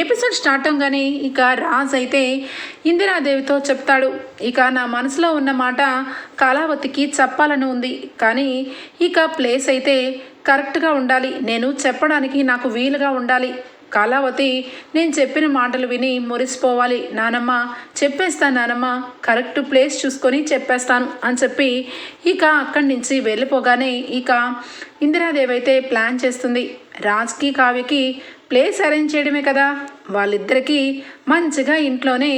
Episode start అవగానే ఇక రాజ్ అయితే ఇందిరాదేవితో చెప్తాడు. ఇక నా మనసులో ఉన్న మాట కళావతికి చెప్పాలని ఉంది. కానీ ఇక ప్లేస్ అయితే కరెక్ట్గా ఉండాలి. నేను చెప్పడానికి నాకు వీలుగా ఉండాలి. కళావతి నేను చెప్పిన మాటలు విని మురిసిపోవాలి. నానమ్మ చెప్పేస్తాను నానమ్మ కరెక్ట్ ప్లేస్ చూసుకొని చెప్పేస్తాను అని చెప్పి ఇక అక్కడి నుంచి వెళ్ళిపోగానే ఇక ఇందిరాదేవి అయితే ప్లాన్ చేస్తుంది. రాజ్కి కావ్యకి ప్లేస్ అరేంజ్ చేయడమే కదా. వాళ్ళిద్దరికీ మంచిగా ఇంట్లోనే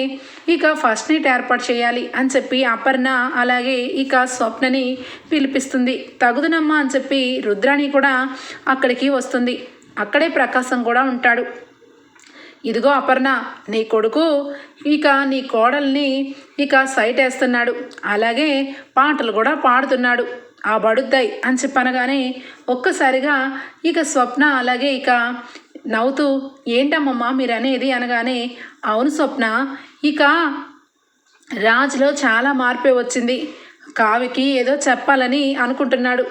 ఇక ఫస్ట్ నైట్ ఏర్పాటు చేయాలి అని చెప్పి అపర్ణ అలాగే ఇక స్వప్నని పిలిపిస్తుంది. తగుదునమ్మ అని చెప్పి రుద్రాణి కూడా అక్కడికి వస్తుంది. అక్కడే ప్రకాశం కూడా ఉంటాడు. ఇదిగో అపర్ణ నీ కొడుకు ఇక నీ కోడల్ని ఇక సైట్ వేస్తున్నాడు. అలాగే పాటలు కూడా పాడుతున్నాడు. ఆ బడుద్దాయి అని చెప్పనగానే ఒక్కసారిగా ఇక స్వప్న అలాగే ఇక నవ్వుతూ ఏంటమ్మమ్మా మీరు అనేది అనగానే అవును స్వప్న ఇక రాజులో చాలా మార్పే వచ్చింది. కావికి ఏదో చెప్పాలని అనుకుంటున్నాడు.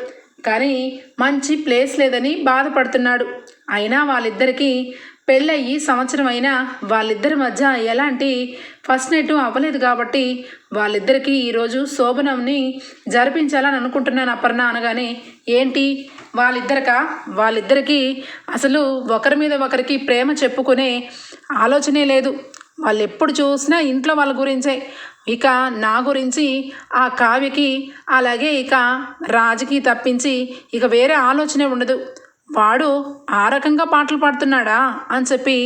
కానీ మంచి ప్లేస్ లేదని బాధపడుతున్నాడు. అయినా వాళ్ళిద్దరికీ పెళ్ళయ్యి సంవత్సరం అయినా వాళ్ళిద్దరి మధ్య ఎలాంటి ఫస్ట్ నైట్ అవ్వలేదు కాబట్టి వాళ్ళిద్దరికీ ఈరోజు శోభనంని జరిపించాలని అనుకుంటున్నాను అపర్ణ అనగానే ఏంటి? వాళ్ళిద్దరికా? వాళ్ళిద్దరికీ అసలు ఒకరి మీద ఒకరికి ప్రేమ చెప్పుకునే ఆలోచనే లేదు. వాళ్ళు ఎప్పుడు చూసినా ఇంట్లో వాళ్ళ గురించే. ఇక నా గురించి ఆ కావ్యకి అలాగే ఇక రాజుకి తప్పించి ఇక వేరే ఆలోచనే ఉండదు. వాడు ఆ రకంగా పాటలు పాడుతున్నాడా అని చెప్పి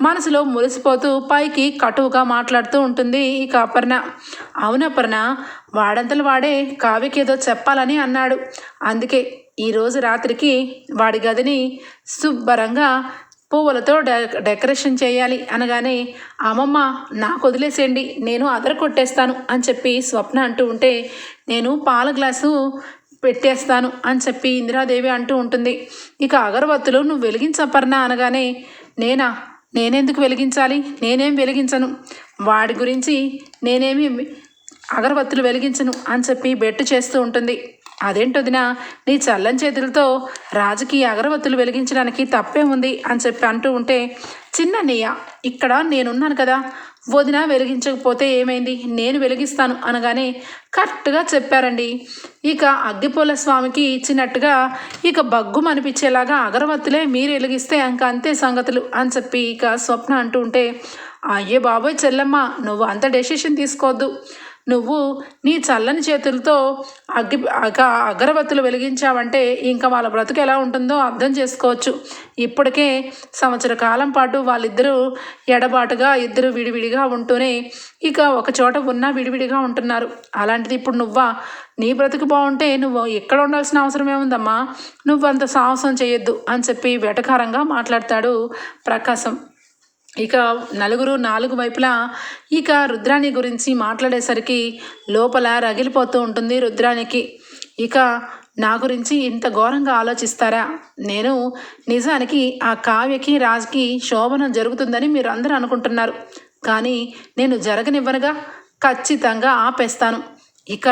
మనసులో మురిసిపోతూ పైకి కటువుగా మాట్లాడుతూ ఉంటుంది ఇక అపర్ణ. అవును అపర్ణ వాడంతలు వాడే కావికి ఏదో చెప్పాలని అన్నాడు. అందుకే ఈరోజు రాత్రికి వాడి గదిని శుభ్రంగా పువ్వులతో డె డెకరేషన్ చేయాలి అనగానే అమ్మమ్మ నాకు వదిలేసేయండి నేను అదర కొట్టేస్తాను అని చెప్పి స్వప్న అంటూ ఉంటే నేను పాల గ్లాసు పెట్టేస్తాను అని చెప్పి ఇందిరాదేవి అంటూ ఉంటుంది. ఇక అగరబత్తులు నువ్వు వెలిగించపర్నా అనగానే నేనా? నేనెందుకు వెలిగించాలి? నేనేం వెలిగించను? వాడి గురించి నేనేమి అగరబత్తులు వెలిగించను అని చెప్పి బెట్టు చేస్తూ ఉంటుంది. అదేంటొదినా నీ చల్లని చేతులతో రాజకీయ అగరబత్తులు వెలిగించడానికి తప్పే ఉంది అని చెప్పి అంటూ ఉంటే చిన్న నెయ్య ఇక్కడ నేనున్నాను కదా వదిన వెలిగించకపోతే ఏమైంది? నేను వెలిగిస్తాను అనగానే కరెక్ట్గా చెప్పారండి. ఇక అగ్గిపూల స్వామికి ఇచ్చినట్టుగా ఇక బగ్గుం అనిపించేలాగా అగరబత్తులే మీరు వెలిగిస్తే ఇంక అంతే సంగతులు అని చెప్పి ఇక స్వప్న అంటూ ఉంటే అయ్యే బాబోయ్ చెల్లమ్మ నువ్వు అంత డెసిషన్ తీసుకోవద్దు. నువ్వు నీ చల్లని చేతులతో అగ్గి అగ అగరబత్తులు వెలిగించావంటే ఇంకా వాళ్ళ బ్రతుకు ఎలా ఉంటుందో అర్థం చేసుకోవచ్చు. ఇప్పటికే సంవత్సర కాలం పాటు వాళ్ళిద్దరూ ఎడబాటుగా ఇద్దరు విడివిడిగా ఉంటూనే ఇక ఒక చోట ఉన్నా విడివిడిగా ఉంటున్నారు. అలాంటిది ఇప్పుడు నువ్వా? నీ బ్రతుకు బాగుంటే నువ్వు ఎక్కడ ఉండాల్సిన అవసరం ఏముందమ్మా నువ్వు అంత సాహసం చేయొద్దు అని చెప్పి వెటకారంగా మాట్లాడతాడు ప్రకాశం. ఇక నలుగురు నాలుగు వైపులా ఇక రుద్రాణి గురించి మాట్లాడేసరికి లోపల రగిలిపోతూ ఉంటుంది రుద్రానికి ఇక నా గురించి ఇంత ఘోరంగా ఆలోచిస్తారా? నేను నిజానికి ఆ కావ్యకి రాజుకి శోభనం జరుగుతుందని మీరు అందరూ అనుకుంటున్నారు. కానీ నేను జరగనివ్వనుగా ఖచ్చితంగా ఆపేస్తాను. ఇక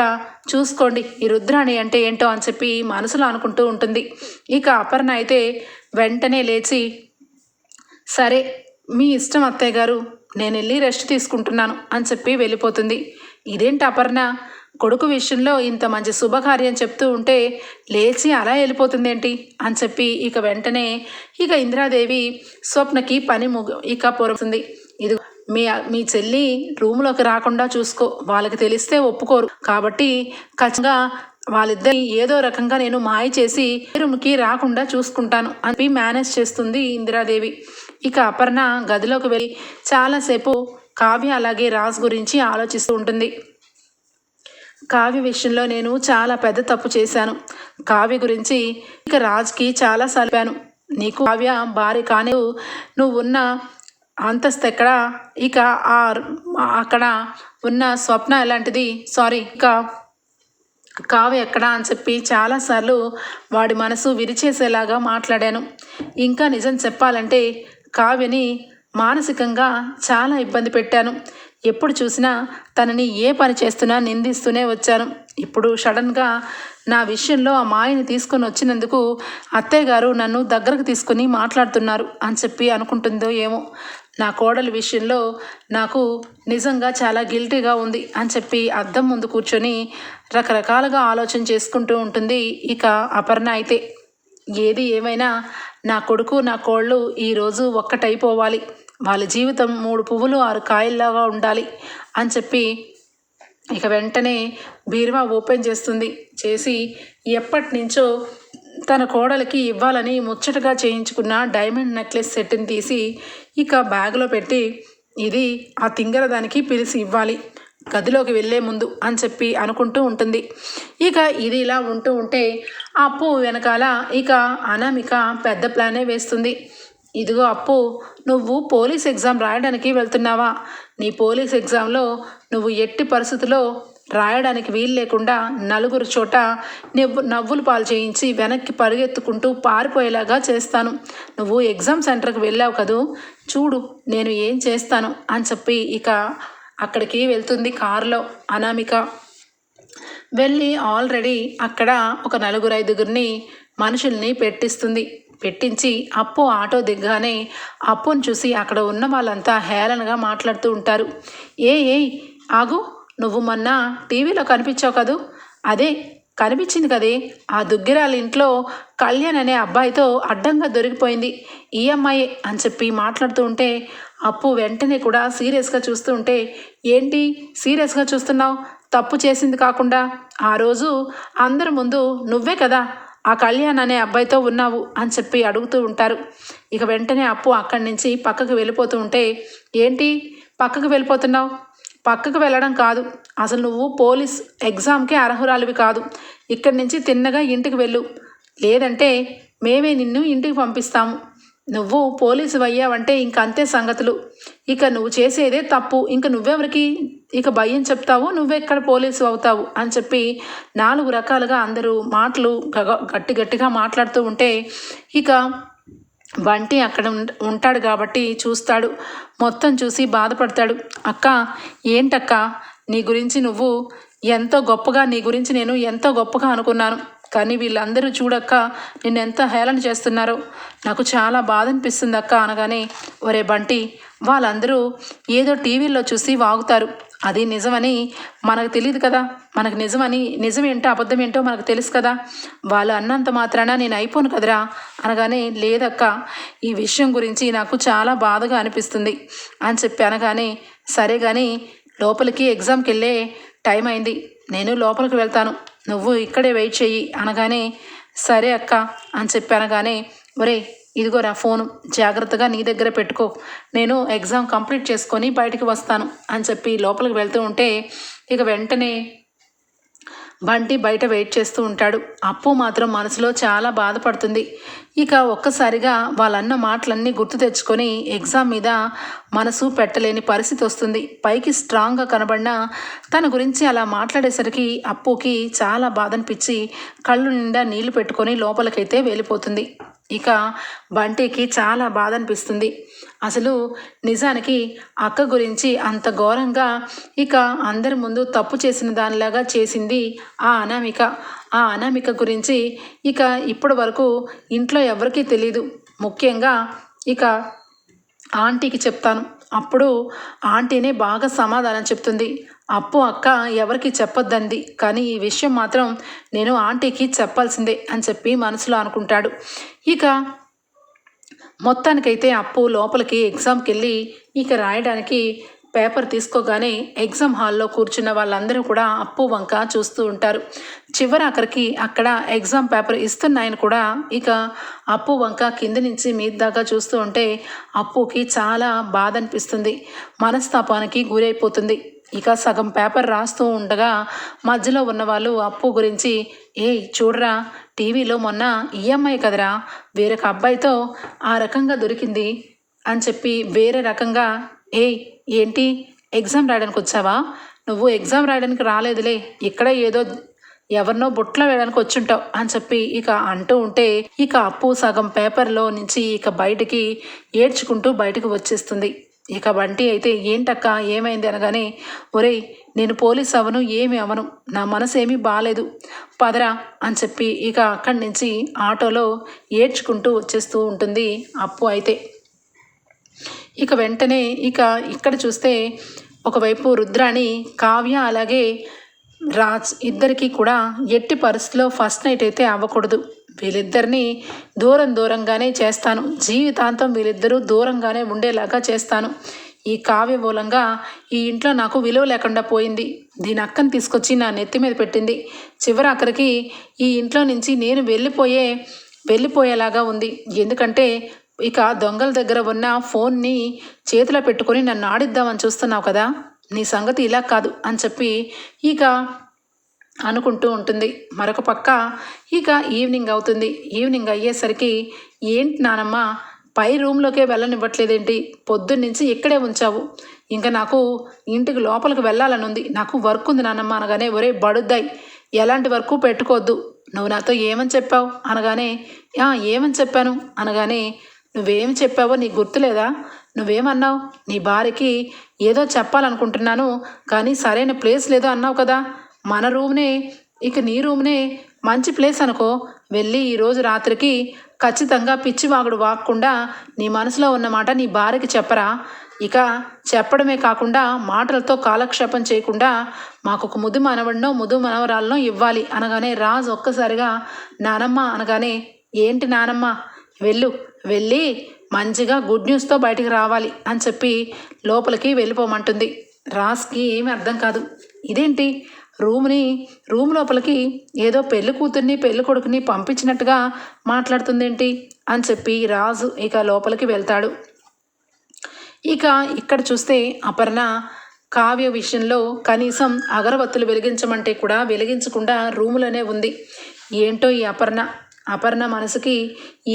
చూసుకోండి ఈ రుద్రాణి అంటే ఏంటో అని చెప్పి మనసులో అనుకుంటూ ఉంటుంది. ఇక అపర్ణ అయితే వెంటనే లేచి సరే మీ ఇష్టం అత్తయ్య గారు నేను వెళ్ళి రెస్ట్ తీసుకుంటున్నాను అని చెప్పి వెళ్ళిపోతుంది. ఇదేంటి అపర్ణ? కొడుకు విషయంలో ఇంత మంచి శుభకార్యం చెప్తూ ఉంటే లేచి అలా వెళ్ళిపోతుందేంటి? అని చెప్పి ఇక వెంటనే ఇక ఇందిరాదేవి స్వప్నకి పని ముగు ఇక పొరుతుంది ఇది మీ మీ చెల్లి రూమ్లోకి రాకుండా చూసుకో వాళ్ళకి తెలిస్తే ఒప్పుకోరు. కాబట్టి ఖచ్చితంగా వాళ్ళిద్దరి ఏదో రకంగా నేను మాయ చేసి రూమ్కి రాకుండా చూసుకుంటాను అని మేనేజ్ చేస్తుంది ఇందిరాదేవి. ఇక అపర్ణ గదిలోకి వెళ్ళి చాలాసేపు కావ్య అలాగే రాజ్ గురించి ఆలోచిస్తూ ఉంటుంది. కావ్య విషయంలో నేను చాలా పెద్ద తప్పు చేశాను. కావ్య గురించి ఇక రాజ్కి చాలా సలిపాను నీకు కావ్య భార్య కానీ నువ్వు ఉన్న అంతస్తు ఎక్కడ? ఇక ఆ అక్కడ ఉన్న స్వప్న ఎలాంటిది? సారీ ఇక కావ్య ఎక్కడా అని చెప్పి చాలాసార్లు వాడి మనసు విరిచేసేలాగా మాట్లాడాను. ఇంకా నిజం చెప్పాలంటే కావ్యని మానసికంగా చాలా ఇబ్బంది పెట్టాను. ఎప్పుడు చూసినా తనని ఏ పని చేస్తున్నా నిందిస్తూనే వచ్చాను. ఇప్పుడు సడన్గా నా విషయంలో ఆ మాయని తీసుకొని వచ్చినందుకు అత్తయ్య గారు నన్ను దగ్గరకు తీసుకుని మాట్లాడుతున్నారు అని చెప్పి అనుకుంటుందో ఏమో. నా కోడలి విషయంలో నాకు నిజంగా చాలా గిల్టీగా ఉంది అని చెప్పి అద్దం ముందు కూర్చొని రకరకాలుగా ఆలోచన చేసుకుంటూ ఉంటుంది ఇక అపర్ణ అయితే. ఏది ఏమైనా నా కొడుకు నా కోళ్ళు ఈరోజు ఒక్కటైపోవాలి. వాళ్ళ జీవితం మూడు పువ్వులు ఆరు కాయల్లాగా ఉండాలి అని చెప్పి ఇక వెంటనే బీరువా ఓపెన్ చేస్తుంది. చేసి ఎప్పటి నుంచో తన కోడలికి ఇవ్వాలని ముచ్చటగా చేయించుకున్న డైమండ్ నెక్లెస్ సెట్ని తీసి ఇక బ్యాగ్లో పెట్టి ఇది ఆ తింగర దానికి పిలిచి ఇవ్వాలి. గదిలోకి వెళ్ళే ముందు అని చెప్పి అనుకుంటూ ఉంటుంది. ఇక ఇది ఇలా ఉంటూ ఉంటే అప్పు వెనకాల ఇక అనామిక పెద్ద ప్లానే వేస్తుంది. ఇదిగో అప్పు నువ్వు పోలీస్ ఎగ్జామ్ రాయడానికి వెళ్తున్నావా? నీ పోలీస్ ఎగ్జామ్లో నువ్వు ఎట్టి పరిస్థితుల్లో రాయడానికి వీలు లేకుండా నలుగురు చోట నవ్వు నవ్వులు పాలు చేయించి వెనక్కి పరిగెత్తుకుంటూ పారిపోయేలాగా చేస్తాను. నువ్వు ఎగ్జామ్ సెంటర్కి వెళ్ళావు కదూ? చూడు నేను ఏం చేస్తాను? అని చెప్పి ఇక అక్కడికి వెళ్తుంది కారులో అనామిక. వెళ్ళి ఆల్రెడీ అక్కడ ఒక నలుగురు ఐదుగురిని మనుషుల్ని పెట్టిస్తుంది. పెట్టించి అప్పు ఆటో దిగ్గానే అప్పుని చూసి అక్కడ ఉన్న వాళ్ళంతా హేళనగా మాట్లాడుతూ ఉంటారు. ఏ ఏ ఆగు నువ్వు మొన్న టీవీలో కనిపించావు కదూ? అదే కనిపించింది కదే. ఆ దుగ్గిరాల ఇంట్లో కళ్యాణ్ అనే అబ్బాయితో అడ్డంగా దొరికిపోయింది. ఈ అని చెప్పి మాట్లాడుతూ ఉంటే అప్పు వెంటనే కూడా సీరియస్గా చూస్తూ ఉంటే ఏంటి? సీరియస్గా చూస్తున్నావు? తప్పు చేసింది కాకుండా ఆ రోజు అందరి ముందు నువ్వే కదా ఆ కళ్యాణ్ అనే అబ్బాయితో ఉన్నావు అని చెప్పి అడుగుతూ ఉంటారు. ఇక వెంటనే అప్పు అక్కడి నుంచి పక్కకు వెళ్ళిపోతూ ఉంటే ఏంటి? పక్కకు వెళ్ళిపోతున్నావు? పక్కకు వెళ్ళడం కాదు. అసలు నువ్వు పోలీస్ ఎగ్జామ్కి అర్హురాలివి కాదు. ఇక్కడి నుంచి తిన్నగా ఇంటికి వెళ్ళు. లేదంటే మేమే నిన్ను ఇంటికి పంపిస్తాము. నువ్వు పోలీసు అయ్యావంటే ఇంక అంతే సంగతులు. ఇక నువ్వు చేసేదే తప్పు. ఇంక నువ్వెవరికి ఇక భయం చెప్తావు? నువ్వెక్కడ పోలీసు అవుతావు? అని చెప్పి నాలుగు రకాలుగా అందరూ మాటలు గగ- గట్టి గట్టిగా మాట్లాడుతూ ఉంటే ఇక బంటి అక్కడ ఉంటాడు కాబట్టి చూస్తాడు. మొత్తం చూసి బాధపడతాడు. అక్క ఏంటక్క? నీ గురించి నువ్వు ఎంతో గొప్పగా నీ గురించి నేను ఎంతో గొప్పగా అనుకున్నాను. కానీ వీళ్ళందరూ చూడక్క నిన్ను ఎంత హేళన చేస్తున్నారో. నాకు చాలా బాధ అనిపిస్తుంది అక్క అనగానే ఒరే బంటి వాళ్ళందరూ ఏదో టీవీలో చూసి వాగుతారు. అది నిజమని మనకు తెలియదు కదా. మనకు నిజమని నిజం ఏంటో అబద్ధం ఏంటో మనకు తెలుసు కదా. వాళ్ళు అన్నంత మాత్రాన నేను అయిపోను కదరా అనగానే లేదక్క ఈ విషయం గురించి నాకు చాలా బాధగా అనిపిస్తుంది అని చెప్పి అనగానే సరే కానీ లోపలికి ఎగ్జామ్కి వెళ్ళే టైం అయింది. నేను లోపలికి వెళ్తాను. నువ్వు ఇక్కడే వెయిట్ చెయ్యి అనగానే సరే అక్క అని చెప్పి అనగానే ఒరే ఇదిగోరా ఫోను. జాగ్రత్తగా నీ దగ్గర పెట్టుకో. నేను ఎగ్జామ్ కంప్లీట్ చేసుకొని బయటికి వస్తాను అని చెప్పి లోపలికి వెళ్తూ ఉంటే ఇక వెంటనే బంటి బయట వెయిట్ చేస్తూ ఉంటాడు. అప్పు మాత్రం మనసులో చాలా బాధపడుతుంది. ఇక ఒక్కసారిగా వాళ్ళన్న మాటలన్నీ గుర్తు తెచ్చుకొని ఎగ్జామ్ మీద మనసు పెట్టలేని పరిస్థితి వస్తుంది. పైకి స్ట్రాంగ్గా కనబడినా తన గురించి అలా మాట్లాడేసరికి అప్పుకి చాలా బాధ అనిపించి కళ్ళు నిండా నీళ్ళు పెట్టుకొని లోపలికైతే వెళ్ళిపోతుంది. ఇక బంటికి చాలా బాధ అనిపిస్తుంది అసలు నిజానికి అక్క గురించి అంత ఘోరంగా ఇక అందరి ముందు తప్పు చేసిన దానిలాగా చేసింది ఆ అనామిక. ఆ అనామిక గురించి ఇక ఇప్పటి వరకు ఇంట్లో ఎవరికీ తెలియదు ముఖ్యంగా ఇక ఆంటీకి చెప్తాను. అప్పుడు ఆంటీనే బాగా సమాధానం చెప్తుంది. అప్పు అక్క ఎవరికి చెప్పొద్దంది. కానీ ఈ విషయం మాత్రం నేను ఆంటీకి చెప్పాల్సిందే అని చెప్పి మనసులో అనుకుంటాడు. ఇక మొత్తానికైతే అప్పు లోపలికి ఎగ్జామ్కి వెళ్ళి ఇక రాయడానికి పేపర్ తీసుకోగానే ఎగ్జామ్ హాల్లో కూర్చున్న వాళ్ళందరూ కూడా అప్పు వంక చూస్తూ ఉంటారు. చివరి అక్కడికి అక్కడ ఎగ్జామ్ పేపర్ ఇస్తున్నాయని కూడా ఇక అప్పు వంక కింద నుంచి మీద దాకా చూస్తూ ఉంటే అప్పుకి చాలా బాధ అనిపిస్తుంది. మనస్తాపానికి గురైపోతుంది. ఇక సగం పేపర్ రాస్తూ ఉండగా మధ్యలో ఉన్న వాళ్ళు అప్పు గురించి ఏయ్ చూడరా టీవీలో మొన్న ఈఎంఐ కదరా వేరొక అబ్బాయితో ఆ రకంగా దొరికింది అని చెప్పి వేరే రకంగా ఏ ఏంటి? ఎగ్జామ్ రాయడానికి వచ్చావా? నువ్వు ఎగ్జామ్ రాయడానికి రాలేదులే. ఇక్కడ ఏదో ఎవరినో బుట్టలో వేయడానికి వచ్చుంటావు అని చెప్పి ఇక అంటూ ఉంటే ఇక అప్పు సగం పేపర్లో నుంచి ఇక బయటికి ఏడ్చుకుంటూ బయటకు వచ్చేస్తుంది. ఇక బంటి అయితే ఏంటక్క? ఏమైంది? అనగానే ఒరేయ్ నేను పోలీస్ అవను ఏమి అవను నా మనసు ఏమీ బాగాలేదు పదరా అని చెప్పి ఇక అక్కడి నుంచి ఆటోలో ఏడ్చుకుంటూ వచ్చేస్తూ ఉంటుంది అప్పు అయితే. ఇక వెంటనే ఇక ఇక్కడ చూస్తే ఒకవైపు రుద్రాణి కావ్య అలాగే రాజ్ ఇద్దరికీ కూడా ఎట్టి పరిస్థితిలో ఫస్ట్ నైట్ అయితే అవ్వకూడదు. వీళ్ళిద్దరిని దూరం దూరంగానే చేస్తాను. జీవితాంతం వీళ్ళిద్దరూ దూరంగానే ఉండేలాగా చేస్తాను. ఈ కావ్య మూలంగా ఈ ఇంట్లో నాకు విలువ లేకుండా పోయింది. దీని అక్కను తీసుకొచ్చి నా నెత్తి మీద పెట్టింది. చివరి అక్కడికి ఈ ఇంట్లో నుంచి నేను వెళ్ళిపోయే వెళ్ళిపోయేలాగా ఉంది. ఎందుకంటే ఇక దొంగల దగ్గర ఉన్న ఫోన్ని చేతిలో పెట్టుకొని నన్ను ఆడిద్దామని చూస్తున్నావు కదా నీ సంగతి ఇలా కాదు అని చెప్పి ఇక అనుకుంటూ ఉంటుంది. మరొక పక్క ఇక ఈవినింగ్ అవుతుంది. ఈవినింగ్ అయ్యేసరికి ఏంటి నానమ్మ పై రూమ్లోకే వెళ్ళనివ్వట్లేదేంటి? పొద్దున్నుంచి ఇక్కడే ఉంచావు. ఇంకా నాకు ఇంటికి లోపలికి వెళ్ళాలని ఉంది. నాకు వర్క్ ఉంది నానమ్మ అనగానే ఒరే బడుద్దాయి ఎలాంటి వర్క్ పెట్టుకోవద్దు. నువ్వు నాతో ఏమని చెప్పావు? అనగానే ఏమని చెప్పాను? అనగానే నువ్వేం చెప్పావో నీకు గుర్తులేదా? నువ్వేమన్నావు? నీ భార్యకి ఏదో చెప్పాలనుకుంటున్నాను కానీ సరైన ప్లేస్ లేదో అన్నావు కదా. మన రూమ్నే ఇక నీ రూమ్నే మంచి ప్లేస్ అనుకో. వెళ్ళి ఈరోజు రాత్రికి ఖచ్చితంగా పిచ్చివాగుడు వాక్కుండా నీ మనసులో ఉన్న మాట నీ భార్యకి చెప్పరా? ఇక చెప్పడమే కాకుండా మాటలతో కాలక్షేపం చేయకుండా మాకు ఒక ముదు మనవడినో ముదు మనవరాలనో ఇవ్వాలి అనగానే రాజు ఒక్కసారిగా నానమ్మ అనగానే ఏంటి నానమ్మ? వెళ్ళు వెళ్ళి మంచిగా గుడ్ న్యూస్తో బయటికి రావాలి అని చెప్పి లోపలికి వెళ్ళిపోమంటుంది. రాజ్కి ఏమీ అర్థం కాదు. ఇదేంటి? రూమ్ని రూమ్ లోపలికి ఏదో పెళ్ళి కూతుర్ని పెళ్ళి కొడుకుని పంపించినట్టుగా మాట్లాడుతుందేంటి? అని చెప్పి రాజు ఇక లోపలికి వెళ్తాడు. ఇక ఇక్కడ చూస్తే అపర్ణ కావ్య విషయంలో కనీసం అగరబత్తులు వెలిగించమంటే కూడా వెలిగించకుండా రూములోనే ఉంది. ఏంటో ఈ అపర్ణ? అపర్ణ మనసుకి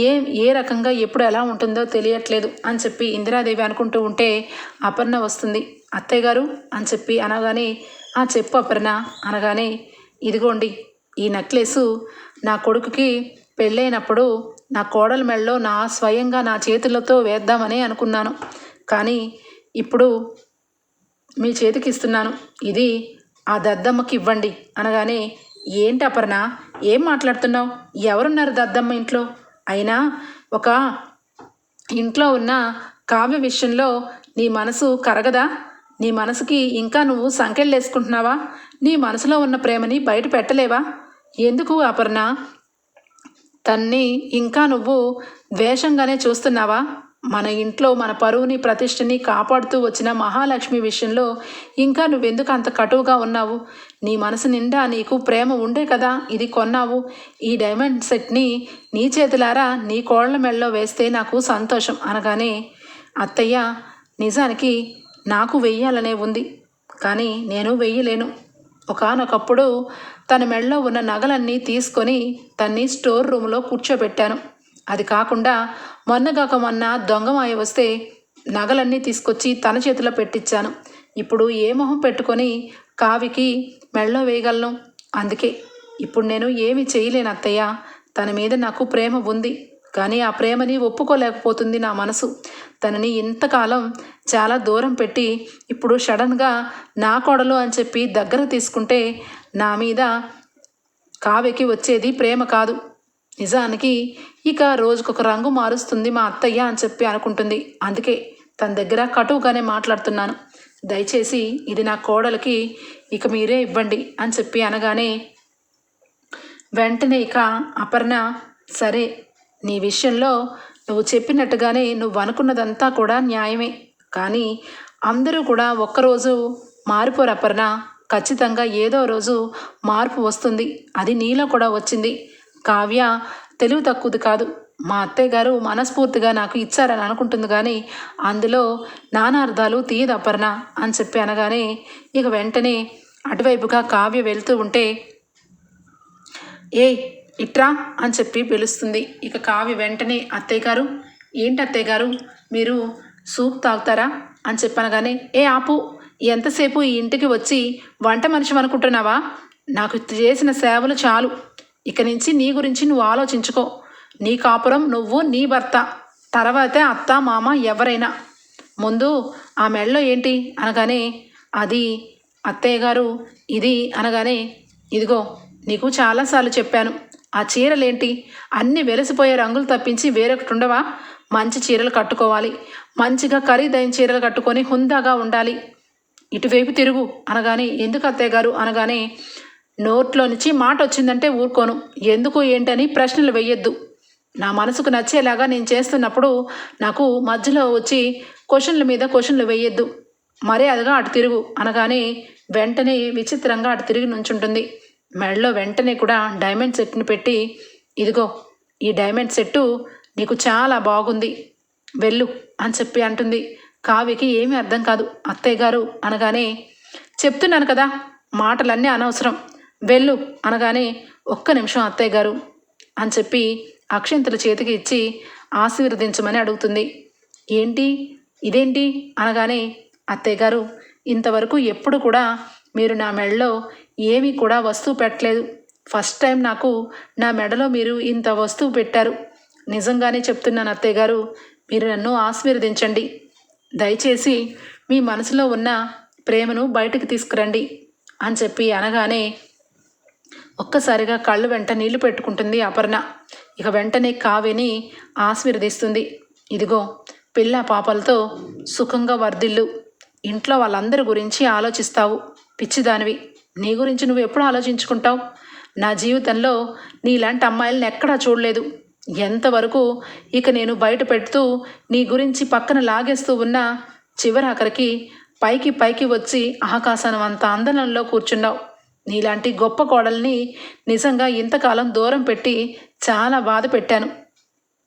ఏ ఏ రకంగా ఎప్పుడు ఎలా ఉంటుందో తెలియట్లేదు అని చెప్పి ఇందిరాదేవి అనుకుంటూ ఉంటే అపర్ణ వస్తుంది. అత్తయ్య గారు అని చెప్పి అనగానే ఆ చెప్పు అపర్ణ అనగానే ఇదిగోండి ఈ నెక్లెస్ నా కొడుకుకి పెళ్ళైనప్పుడు నా కోడల మెడలో నా స్వయంగా నా చేతులతో వేద్దామని అనుకున్నాను. కానీ ఇప్పుడు మీ చేతికి ఇస్తున్నాను ఇది ఆ దద్దమ్మకి ఇవ్వండి అనగానే ఏంటి అపర్ణ ఏం మాట్లాడుతున్నావు? ఎవరున్నారు దద్దమ్మ ఇంట్లో? అయినా ఒక ఇంట్లో ఉన్న కావ్య విషయంలో నీ మనసు కరగదా? నీ మనసుకి ఇంకా నువ్వు సంకెళ్ళు వేసుకుంటున్నావా? నీ మనసులో ఉన్న ప్రేమని బయట పెట్టలేవా? ఎందుకు అపర్ణ? తన్ని ఇంకా నువ్వు ద్వేషంగానే చూస్తున్నావా? మన ఇంట్లో మన పరువుని ప్రతిష్టని కాపాడుతూ వచ్చిన మహాలక్ష్మి విషయంలో ఇంకా నువ్వెందుకు అంత కటువుగా ఉన్నావు? నీ మనసు నిండా నీకు ప్రేమ ఉండే కదా ఇది కొన్నావు. ఈ డైమండ్ సెట్ని నీ చేతులారా నీ కోళ్ళ మెడలో వేస్తే నాకు సంతోషం అనగానే అత్తయ్య నిజానికి నాకు వెయ్యాలనే ఉంది కానీ నేను వెయ్యలేను. ఒకానొకప్పుడు తన మెడలో ఉన్న నగలన్నీ తీసుకొని తన్ని స్టోర్ రూమ్లో కూర్చోబెట్టాను. అది కాకుండా మొన్నగాక మొన్న దొంగమాయ వస్తే నగలన్నీ తీసుకొచ్చి తన చేతిలో పెట్టించాను ఇప్పుడు ఏ మొహం పెట్టుకొని కావికి మెళ్ళో వేయగలను? అందుకే ఇప్పుడు నేను ఏమి చేయలేను అత్తయ్య తన మీద నాకు ప్రేమ ఉంది. కానీ ఆ ప్రేమని ఒప్పుకోలేకపోతుంది నా మనసు. తనని ఇంతకాలం చాలా దూరం పెట్టి ఇప్పుడు సడన్గా నా కోడలు అని చెప్పి దగ్గర తీసుకుంటే నా మీద కావ్యకి వచ్చేది ప్రేమ కాదు. నిజానికి ఇక రోజుకొక రంగు మారుస్తుంది మా అత్తయ్య అని చెప్పి అనుకుంటుంది. అందుకే తన దగ్గర కటువుగానే మాట్లాడుతున్నాను. దయచేసి ఇది నా కోడలికి ఇక మీరే ఇవ్వండి అని చెప్పి అనగానే వెంటనే ఇక అపర్ణ సరే నీ విషయంలో నువ్వు చెప్పినట్టుగానే నువ్వు అనుకున్నదంతా కూడా న్యాయమే. కానీ అందరూ కూడా ఒక్కరోజు మారిపోరు అపర్ణ. ఖచ్చితంగా ఏదో రోజు మార్పు వస్తుంది. అది నీలో కూడా వచ్చింది. కావ్య తెలివి తక్కువది కాదు. మా అత్తయ్య గారు మనస్ఫూర్తిగా నాకు ఇచ్చారని అనుకుంటుంది కానీ అందులో నానార్థాలు తీయదు అని చెప్పి అనగానే ఇక వెంటనే అటువైపుగా కావ్య వెళ్తూ ఉంటే ఏ ఇట్రా అని చెప్పి పిలుస్తుంది. ఇక కావ్య వెంటనే అత్తయ్య గారు ఏంటి అత్తయ్య గారు మీరు సూప్ తాగుతారా? అని చెప్పనగానే ఏ ఆపు ఎంతసేపు ఈ ఇంటికి వచ్చి వంట మనిషి అనుకుంటున్నావా నాకు చేసిన సేవలు చాలు. ఇక నుంచి నీ గురించి నువ్వు ఆలోచించుకో. నీ కాపురం నువ్వు నీ భర్త. తర్వాతే అత్త మామ ఎవరైనా. ముందు ఆ మెడలో ఏంటి అనగానే అది అత్తయ్య గారు ఇది అనగానే ఇదిగో నీకు చాలాసార్లు చెప్పాను. ఆ చీరలేంటి? అన్ని వెలిసిపోయే రంగులు తప్పించి వేరొకటి ఉండవా? మంచి చీరలు కట్టుకోవాలి. మంచిగా ఖరీదైన చీరలు కట్టుకొని హుందాగా ఉండాలి. ఇటువైపు తిరుగు అనగానే ఎందుకు అత్తయ్య గారు? అనగానే నోట్లో నుంచి మాట వచ్చిందంటే ఊరుకోను. ఎందుకు ఏంటని ప్రశ్నలు వేయొద్దు. నా మనసుకు నచ్చేలాగా నేను చేస్తున్నప్పుడు నాకు మధ్యలో వచ్చి క్వశ్చన్ల మీద క్వశ్చన్లు వేయొద్దు. మరే అదిగా అటు తిరుగు అనగానే వెంటనే విచిత్రంగా అటు తిరిగి నుంచుంటుంది. మెడలో వెంటనే కూడా డైమండ్ సెట్ని పెట్టి ఇదిగో ఈ డైమండ్ సెట్టు నీకు చాలా బాగుంది. వెళ్ళు అని చెప్పి అంటుంది. కావ్యకి ఏమీ అర్థం కాదు. అత్తయ్య గారు అనగానే చెప్తున్నాను కదా మాటలన్నీ అనవసరం. వెళ్ళు అనగానే ఒక్క నిమిషం అత్తయ్య గారు అని చెప్పి అక్షింతల చేతికి ఇచ్చి ఆశీర్వదించమని అడుగుతుంది. ఏంటి? ఇదేంటి? అనగానే అత్తయ్య గారు ఇంతవరకు ఎప్పుడు కూడా మీరు నా మెడలో ఏమీ కూడా వస్తువు పెట్టలేదు. ఫస్ట్ టైం నాకు నా మెడలో మీరు ఇంత వస్తువు పెట్టారు. నిజంగానే చెప్తున్నాను అత్తయ్య గారు మీరు నన్ను ఆశీర్వదించండి. దయచేసి మీ మనసులో ఉన్న ప్రేమను బయటకు తీసుకురండి అని చెప్పి అనగానే ఒక్కసారిగా కళ్ళు వెంట నీళ్ళు పెట్టుకుంటుంది అపర్ణ. ఇక వెంటనే కావ్యని ఆశీర్వదిస్తుంది. ఇదిగో పిల్ల పాపలతో సుఖంగా వర్ధిల్లు. ఇంట్లో వాళ్ళందరి గురించి ఆలోచిస్తావు. పిచ్చిదానివి నీ గురించి నువ్వు ఎప్పుడు ఆలోచించుకుంటావు? నా జీవితంలో నీలాంటి అమ్మాయిలను ఎక్కడా చూడలేదు. ఎంతవరకు ఇక నేను బయట పెడుతూ నీ గురించి పక్కన లాగేస్తూ ఉన్నా చివరి ఆఖరికి పైకి పైకి వచ్చి ఆకాశం అంత ఆందోళనలో కూర్చున్నావు. నీలాంటి గొప్ప కోడల్ని నిజంగా ఇంతకాలం దూరం పెట్టి చాలా బాధ పెట్టాను.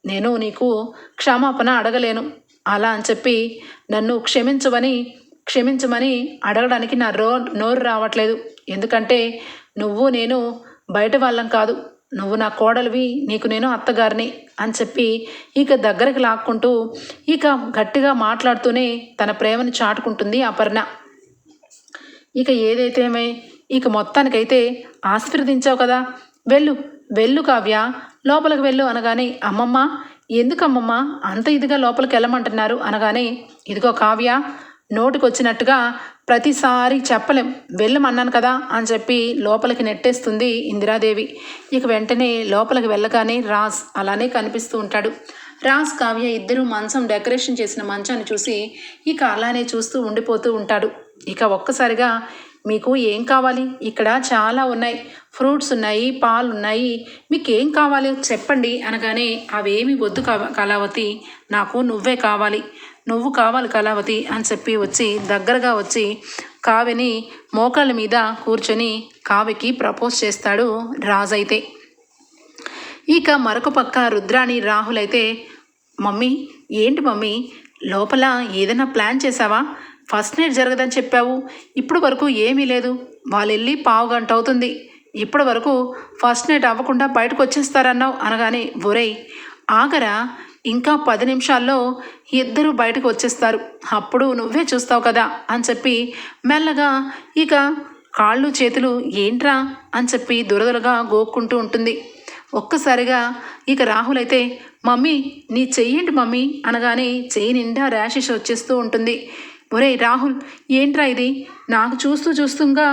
నేను నీకు క్షమాపణ అడగలేను. అలా అని చెప్పి నన్ను క్షమించమని క్షమించమని అడగడానికి నా రో నోరు రావట్లేదు. ఎందుకంటే నువ్వు నేను బయట వాళ్ళం కాదు. నువ్వు నా కోడలివి నీకు నేను అత్తగారిని అని చెప్పి ఇక దగ్గరికి లాక్కుంటూ ఇక గట్టిగా మాట్లాడుతూనే తన ప్రేమను చాటుకుంటుంది అపర్ణ. ఇక ఏదైతేమే ఇక మొత్తానికైతే ఆశీర్వదించావు కదా. వెళ్ళు వెళ్ళు కావ్య. లోపలికి వెళ్ళు అనగానే అమ్మమ్మ ఎందుకమ్మమ్మ అంత ఇదిగా లోపలికి వెళ్ళమంటున్నారు అనగానే ఇదిగో కావ్య నోటికొచ్చినట్టుగా ప్రతిసారి చెప్పలేం వెళ్ళమన్నాను కదా అని చెప్పి లోపలికి నెట్టేస్తుంది ఇందిరాదేవి. ఇక వెంటనే లోపలికి వెళ్ళగానే రాజ్ అలానే కనిపిస్తూ ఉంటాడు. రాజ్ కావ్య ఇద్దరు మంచం డెకరేషన్ చేసిన మంచాన్ని చూసి ఇక అలానే చూస్తూ ఉండిపోతూ ఉంటాడు. ఇక ఒక్కసారిగా మీకు ఏం కావాలి? ఇక్కడ చాలా ఉన్నాయి. ఫ్రూట్స్ ఉన్నాయి పాలు ఉన్నాయి. మీకు ఏం కావాలి చెప్పండి అనగానే అవేమి వద్దు కా- కళావతి. నాకు నువ్వే కావాలి. నువ్వు కావాలి కళావతి అని చెప్పి వచ్చి దగ్గరగా వచ్చి కావ్యని మోకాళ్ళ మీద కూర్చొని కావ్యకి ప్రపోజ్ చేస్తాడు రాజైతే. ఇక మరొక పక్క రుద్రాణి రాహుల్ అయితే మమ్మీ ఏంటి మమ్మీ? లోపల ఏదైనా ప్లాన్ చేసావా ఫస్ట్ నైట్ జరగదని చెప్పావు. ఇప్పుడు వరకు ఏమీ లేదు. వాళ్ళు వెళ్ళి పావు గంట అవుతుంది. ఇప్పటి వరకు ఫస్ట్ నైట్ అవ్వకుండా బయటకు వచ్చేస్తారన్నావు అనగానే ఒరేయ్ ఆగరా. ఇంకా పది నిమిషాల్లో ఇద్దరు బయటకు వచ్చేస్తారు. అప్పుడు నువ్వే చూస్తావు కదా అని చెప్పి మెల్లగా ఇక కాళ్ళు చేతులు ఏంట్రా? అని చెప్పి దురదలుగా గోక్కుంటూ ఉంటుంది. ఒక్కసారిగా ఇక రాహుల్ అయితే మమ్మీ నీ చెయ్యండి మమ్మీ అనగానే చెయ్యి నిండా ర్యాషెస్ వచ్చేస్తూ ఉంటుంది. ఒరే రాహుల్ ఏంట్రా ఇది? నాకు చూస్తూ చూస్తుంగా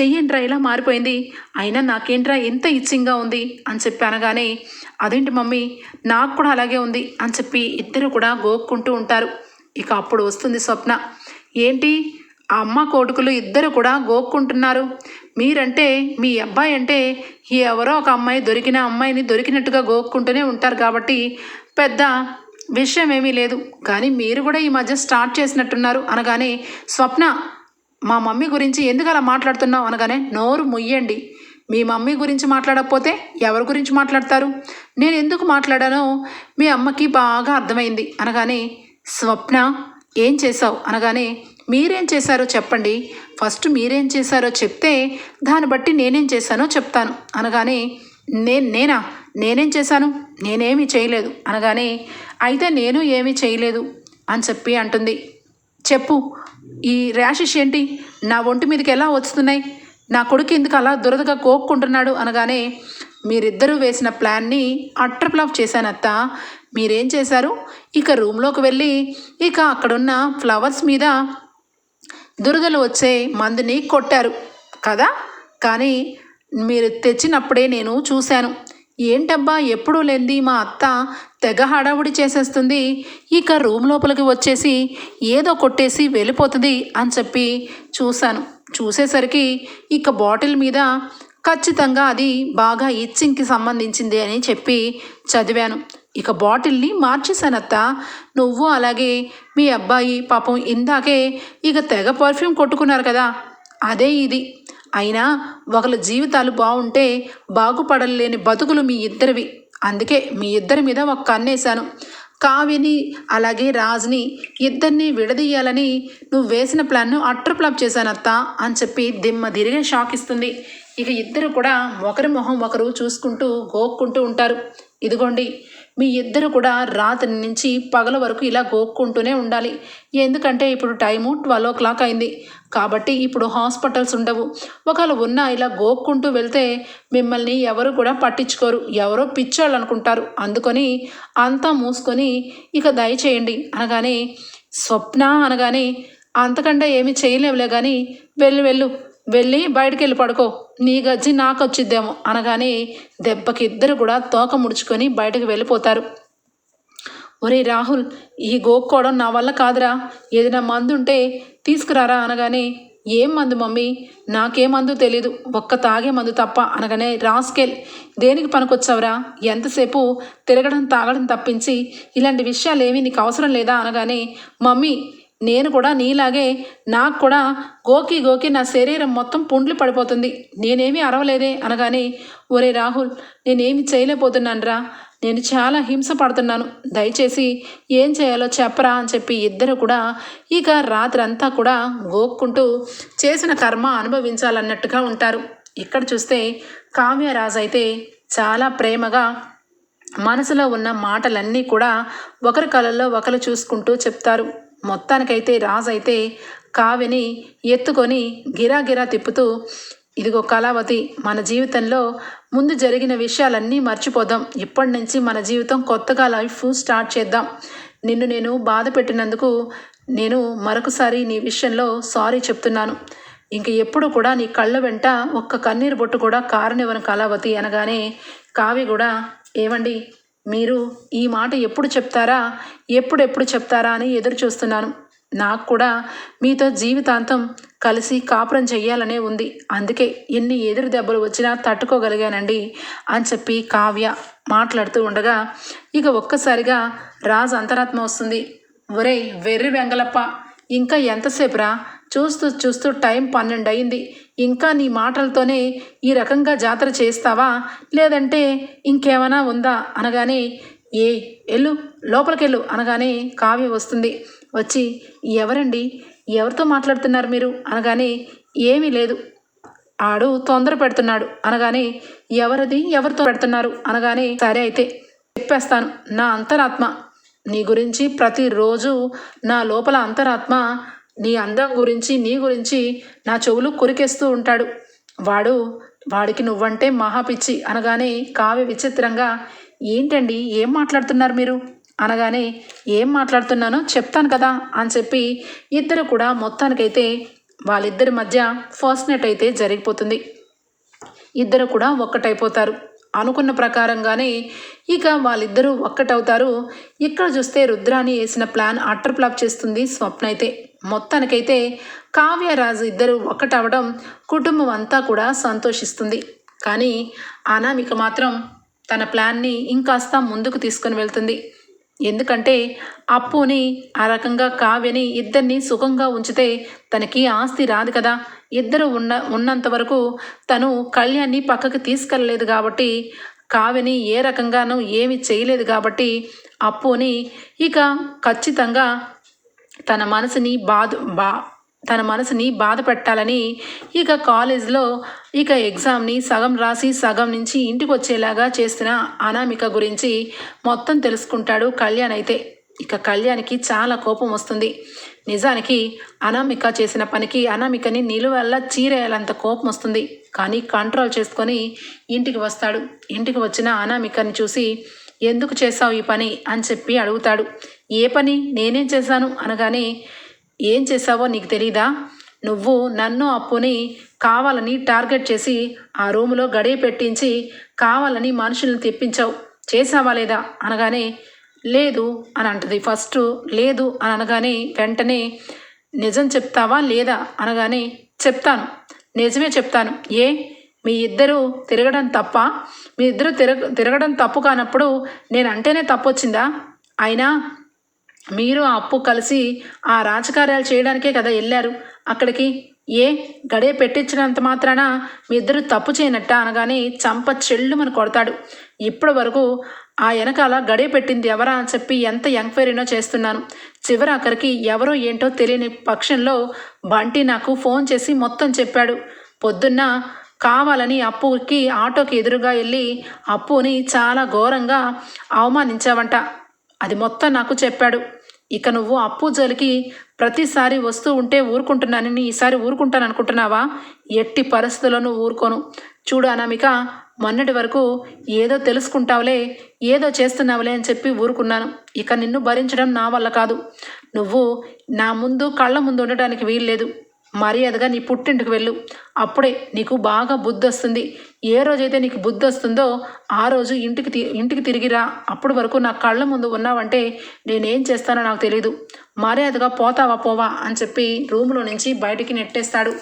చెయ్యంట్రా ఇలా మారిపోయింది? అయినా నాకేంట్రా ఎంత ఇచ్చింగ్గా ఉంది? అని చెప్పి అనగానే అదేంటి మమ్మీ నాకు కూడా అలాగే ఉంది అని చెప్పి ఇద్దరు కూడా గోక్కుంటూ ఉంటారు. ఇక అప్పుడు వస్తుంది స్వప్న. ఏంటి? ఆ అమ్మ కొడుకులు ఇద్దరు కూడా గోక్కుంటున్నారు. మీరంటే మీ అబ్బాయి అంటే ఎవరో ఒక అమ్మాయి దొరికిన అమ్మాయిని దొరికినట్టుగా గోక్కుంటూనే ఉంటారు కాబట్టి పెద్ద విషయం ఏమీ లేదు. కానీ మీరు కూడా ఈ మధ్య స్టార్ట్ చేసినట్టున్నారు అనగానే స్వప్న మా మమ్మీ గురించి ఎందుకు అలా మాట్లాడుతున్నావు అనగానే నోరు ముయ్యండి. మీ మమ్మీ గురించి మాట్లాడకపోతే ఎవరి గురించి మాట్లాడతారు? నేను ఎందుకు మాట్లాడానో మీ అమ్మకి బాగా అర్థమైంది అనగానే స్వప్న ఏం చేసావు అనగానే మీరేం చేశారో చెప్పండి. ఫస్ట్ మీరేం చేశారో చెప్తే దాన్ని బట్టి నేనేం చేశానో చెప్తాను. అనగానే నేను నేనా? నేనేం చేశాను? నేనేమీ చేయలేదు. అనగానే అయితే నేను ఏమీ చేయలేదు అని చెప్పి అంటుంది. చెప్పు ఈ ర్యాషెస్ ఏంటి? నా ఒంటి మీదకి ఎలా వస్తున్నాయి? నా కొడుకు ఎందుకు అలా దురదగా కోక్కుంటున్నాడు అనగానే మీరిద్దరూ వేసిన ప్లాన్ని అట్టర్ ఫ్లాప్ మీరేం చేశారు? ఇక రూమ్లోకి వెళ్ళి ఇక అక్కడున్న ఫ్లవర్స్ మీద దురదలు వచ్చే మందుని కొట్టారు కదా? కానీ మీరు తెచ్చినప్పుడే నేను చూశాను. ఏంటబ్బా ఎప్పుడూ లేంది మా అత్త తెగ హడావుడి చేసేస్తుంది. ఇక రూమ్ లోపలికి వచ్చేసి ఏదో కొట్టేసి వెళ్ళిపోతుంది అని చెప్పి చూశాను. చూసేసరికి ఇక బాటిల్ మీద ఖచ్చితంగా అది బాగా ఇచ్చింగ్కి సంబంధించింది అని చెప్పి చదివాను. ఇక బాటిల్ని మార్చేశానత్త. నువ్వు అలాగే మీ అబ్బాయి పాపం ఇందాకే ఇక తెగ పర్ఫ్యూమ్ కొట్టుకున్నారు కదా. అదే ఇది. అయినా ఒకళ్ళ జీవితాలు బాగుంటే బాగుపడలేని బతుకులు మీ ఇద్దరివి. అందుకే మీ ఇద్దరి మీద ఒక కన్నేశాను. కావ్యని అలాగే రాజుని ఇద్దరిని విడదీయాలని నువ్వు వేసిన ప్లాన్ను అట్టర్ చేశానత్తా అని చెప్పి దిమ్మ తిరిగే షాక్ ఇస్తుంది ఇక ఇద్దరు కూడా ఒకరి మొహం ఒకరు చూసుకుంటూ గోక్కుంటూ ఉంటారు. ఇదిగోండి మీ ఇద్దరు కూడా రాత్రి నుంచి పగల వరకు ఇలా గోక్కుంటూనే ఉండాలి. ఎందుకంటే ఇప్పుడు టైము ట్వెల్వ్ ఓ క్లాక్ అయింది. కాబట్టి ఇప్పుడు హాస్పిటల్స్ ఉండవు. ఒకవేళ ఉన్నా ఇలా గోక్కుంటూ వెళ్తే మిమ్మల్ని ఎవరు కూడా పట్టించుకోరు. ఎవరో పిచ్చోళ్ళు అనుకుంటారు. అందుకొని అంతా మూసుకొని ఇక దయచేయండి అనగానే స్వప్న అనగానే అంతకంటే ఏమీ చేయలేవులే కానీ వెళ్ళు వెళ్ళు. వెళ్ళి బయటికి వెళ్ళి పడుకో. నీ గజ్జి నాకు వచ్చిద్దేమో అనగానే దెబ్బకి ఇద్దరు కూడా తోక ముడుచుకొని బయటకు వెళ్ళిపోతారు. ఒరే రాహుల్ ఈ గోక్కోవడం నా వల్ల కాదురా. ఏదైనా మందు ఉంటే తీసుకురారా అనగానే ఏం మందు మమ్మీ? నాకే మందు తెలీదు. ఒక్క తాగే మందు తప్ప అనగానే రాస్కెల్ దేనికి పనికొచ్చావురా? ఎంతసేపు తిరగడం తాగడం తప్పించి ఇలాంటి విషయాలు ఏమీ నీకు అవసరం లేదా అనగానే మమ్మీ నేను కూడా నీలాగే నాకు కూడా గోకి గోకి నా శరీరం మొత్తం పుండ్లు పడిపోతుంది. నేనేమీ అరవలేదే అనగానే ఒరే రాహుల్ నేనేమి చేయలేకపోతున్నానురా. నేను చాలా హింస పడుతున్నాను. దయచేసి ఏం చేయాలో చెప్పరా అని చెప్పి ఇద్దరు కూడా ఇక రాత్రంతా కూడా గోక్కుంటూ చేసిన కర్మ అనుభవించాలన్నట్టుగా ఉంటారు. ఇక్కడ చూస్తే కావ్యరాజు అయితే చాలా ప్రేమగా మనసులో ఉన్న మాటలన్నీ కూడా ఒకరి కళల్లో ఒకరు చూసుకుంటూ చెప్తారు. మొత్తానికైతే రాజైతే అయితే కావ్యని ఎత్తుకొని గిరాగిరా తిప్పుతూ ఇదిగో కళావతి మన జీవితంలో ముందు జరిగిన విషయాలన్నీ మర్చిపోదాం. ఇప్పటి నుంచి మన జీవితం కొత్తగా లైఫ్ స్టార్ట్ చేద్దాం. నిన్ను నేను బాధ పెట్టినందుకు నేను మరొకసారి నీ విషయంలో సారీ చెప్తున్నాను. ఇంక ఎప్పుడు కూడా నీ కళ్ళ వెంట ఒక్క కన్నీరు బొట్టు కూడా కారనివ్వను కళావతి. అనగానే కావి కూడా ఏమండి మీరు ఈ మాట ఎప్పుడు చెప్తారా? ఎప్పుడెప్పుడు చెప్తారా అని ఎదురు చూస్తున్నాను. నాకు కూడా మీతో జీవితాంతం కలిసి కాపురం చెయ్యాలనే ఉంది. అందుకే ఎన్ని ఎదురు దెబ్బలు వచ్చినా తట్టుకోగలిగానండి అని చెప్పి కావ్య మాట్లాడుతూ ఉండగా ఇక ఒక్కసారిగా రాజు అంతరాత్మ వస్తుంది. ఒరేయ్ వెర్రి వెంగలప్ప ఇంకా ఎంతసేపురా? చూస్తూ చూస్తూ టైం పన్నెండు అయింది ఇంకా నీ మాటలతోనే ఈ రకంగా జాతర చేస్తావా లేదంటే ఇంకేమైనా ఉందా? అనగానే ఏ ఎల్లు లోపలికెళ్ళు అనగానే కావ్య వస్తుంది. వచ్చి ఎవరండి? ఎవరితో మాట్లాడుతున్నారు మీరు? అనగానే ఏమీ లేదు. ఆడు తొందర పెడుతున్నాడు. అనగానే ఎవరిది? ఎవరితో పెడుతున్నారు? అనగానే సరే అయితే చెప్పేస్తాను. నా అంతరాత్మ. నీ గురించి ప్రతిరోజు నా లోపల అంతరాత్మ నీ అందం గురించి నీ గురించి నా చెవులు కొరికేస్తూ ఉంటాడు. వాడు వాడికి నువ్వంటే మహాపిచ్చి అనగానే కావ్య విచిత్రంగా ఏంటండి ఏం మాట్లాడుతున్నారు మీరు? అనగానే ఏం మాట్లాడుతున్నానో చెప్తాను కదా అని చెప్పి ఇద్దరు కూడా మొత్తానికైతే వాళ్ళిద్దరి మధ్య ఫస్ట్ నెట్ అయితే జరిగిపోతుంది. ఇద్దరు కూడా ఒక్కటైపోతారు. అనుకున్న ప్రకారంగానే ఇక వాళ్ళిద్దరూ ఒక్కటవుతారు. ఇక్కడ చూస్తే రుద్రాని వేసిన ప్లాన్ అట్టర్ ఫ్లాప్ చేస్తుంది స్వప్న అయితే మొత్తానికైతే కావ్యరాజు ఇద్దరు ఒక్కటవడం కుటుంబం అంతా కూడా సంతోషిస్తుంది. కానీ అనామిక మాత్రం తన ప్లాన్ని ఇంకాస్త ముందుకు తీసుకొని వెళ్తుంది. ఎందుకంటే అప్పుని ఆ రకంగా కావ్యని ఇద్దరిని సుఖంగా ఉంచితే తనకి ఆస్తి రాదు కదా. ఇద్దరు ఉన్న ఉన్నంత వరకు తను కళ్యాణ్ని పక్కకు తీసుకెళ్ళలేదు కాబట్టి కావ్యని ఏ రకంగానూ ఏమి చేయలేదు కాబట్టి అప్పుని ఇక ఖచ్చితంగా తన మనసుని బాధ బా తన మనసుని బాధ పెట్టాలని ఇక కాలేజ్లో ఇక ఎగ్జామ్ని సగం రాసి సగం నుంచి ఇంటికి వచ్చేలాగా చేసిన అనామిక గురించి మొత్తం తెలుసుకుంటాడు కళ్యాణ్ అయితే. ఇక కళ్యాణ్కి చాలా కోపం వస్తుంది. నిజానికి అనామిక చేసిన పనికి అనామికని నిలువల్ల చీరేయాలంత కోపం వస్తుంది. కానీ కంట్రోల్ చేసుకొని ఇంటికి వస్తాడు. ఇంటికి వచ్చిన అనామికని చూసి ఎందుకు చేసావు ఈ పని? అని చెప్పి అడుగుతాడు. ఏ పని నేనేం చేశాను అనగానే ఏం చేశావో నీకు తెలీదా? నువ్వు నన్ను అప్పుని కావాలని టార్గెట్ చేసి ఆ రూములో గడియ పెట్టించి కావాలని మనుషుల్ని తెప్పించావు. చేసావా లేదా? అనగానే లేదు అని అంటది. ఫస్ట్ లేదు అని అనగానే వెంటనే నిజం చెప్తావా లేదా? అనగానే చెప్తాను. నిజమే చెప్తాను. ఏ? మీ ఇద్దరు తిరగడం తప్ప? మీ ఇద్దరు తిరగ తిరగడం తప్పు కానప్పుడు నేను అంటేనే తప్పొచ్చిందా? అయినా మీరు ఆ అప్పు కలిసి ఆ రాజకార్యాలు చేయడానికే కదా వెళ్ళారు. అక్కడికి ఏ గడే పెట్టించినంత మాత్రాన మీ ఇద్దరు తప్పు చేయనట్ట అనగానే చంప చెల్లుమని కొడతాడు. ఇప్పటి వరకు ఆ వెనకాల గడే పెట్టింది ఎవరా అని చెప్పి ఎంత ఎంక్వైరీనో చేస్తున్నాను. చివరి అక్కడికి ఎవరో ఏంటో తెలియని పక్షంలో బంటి నాకు ఫోన్ చేసి మొత్తం చెప్పాడు. పొద్దున్న కావాలని అప్పుకి ఆటోకి ఎదురుగా వెళ్ళి అప్పుని చాలా ఘోరంగా అవమానించావంట. అది మొత్తం నాకు చెప్పాడు. ఇక నువ్వు అప్పు జోలికి ప్రతిసారి వస్తూ ఉంటే ఊరుకుంటున్నానని ఈసారి ఊరుకుంటాను అనుకుంటున్నావా? ఎట్టి పరిస్థితుల్లోనూ ఊరుకోను. చూడు అనామిక మొన్నటి వరకు ఏదో తెలుసుకుంటావులే ఏదో చేస్తున్నావులే అని చెప్పి ఊరుకున్నాను. ఇక నిన్ను భరించడం నా వల్ల కాదు. నువ్వు నా ముందు కళ్ళ ముందు ఉండడానికి వీల్లేదు. మర్యాదగా నీ పుట్టింటికి వెళ్ళు. అప్పుడే నీకు బాగా బుద్ధి వస్తుంది. ఏ రోజైతే నీకు బుద్ధి వస్తుందో ఆ రోజు ఇంటికి తి- ఇంటికి తిరిగిరా అప్పటి వరకు నా కళ్ళ ముందు ఉన్నావంటే నేనేం చేస్తానో నాకు తెలీదు. మర్యాదగా పోతావా పోవా అని చెప్పి రూములో నుంచి బయటికి నెట్టేస్తాడు.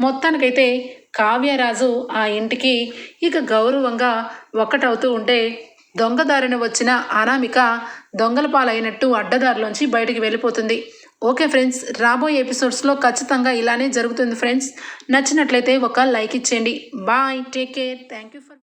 మొత్తానికైతే కావ్యరాజు ఆ ఇంటికి ఇక గౌరవంగా ఒక్కటవుతూ ఉంటే దొంగదారిన వచ్చిన అనామిక దొంగల పాలైనట్టు అడ్డదారిలోంచి బయటికి వెళ్ళిపోతుంది. ఓకే ఫ్రెండ్స్ రాబోయే ఎపిసోడ్స్లో ఖచ్చితంగా ఇలానే జరుగుతుంది ఫ్రెండ్స్. నచ్చినట్లయితే ఒక లైక్ ఇచ్చేయండి. Bye take care thank you for